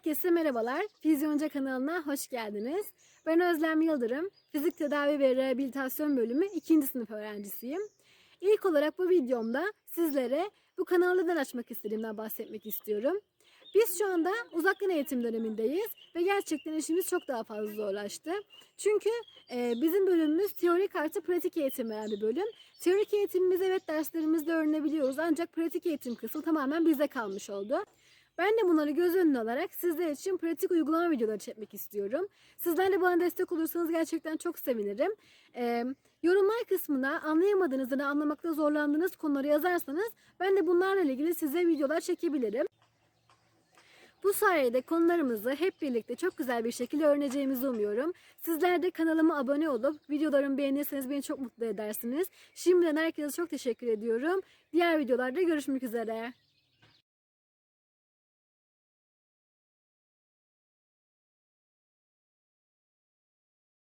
Herkese merhabalar. Fizyonca kanalına hoş geldiniz. Ben Özlem Yıldırım. Fizik tedavi ve rehabilitasyon bölümü 2. sınıf öğrencisiyim. İlk olarak bu videomda sizlere bu kanalı neden açmak istediğimden bahsetmek istiyorum. Biz şu anda uzaktan eğitim dönemindeyiz ve gerçekten işimiz çok daha fazla zorlaştı. Çünkü e, bizim bölümümüz teorik artı pratik eğitim veren bir bölüm. Teorik eğitimimiz evet derslerimizde öğrenebiliyoruz ancak pratik eğitim kısmı tamamen bize kalmış oldu. Ben de bunları göz önüne alarak sizler için pratik uygulama videoları çekmek istiyorum. Sizler de bana destek olursanız gerçekten çok sevinirim. Ee, yorumlar kısmına anlayamadığınız ya anlamakta zorlandığınız konuları yazarsanız ben de bunlarla ilgili size videolar çekebilirim. Bu sayede konularımızı hep birlikte çok güzel bir şekilde öğreneceğimizi umuyorum. Sizler de kanalıma abone olup videolarımı beğenirseniz beni çok mutlu edersiniz. Şimdiden herkese çok teşekkür ediyorum. Diğer videolarda görüşmek üzere.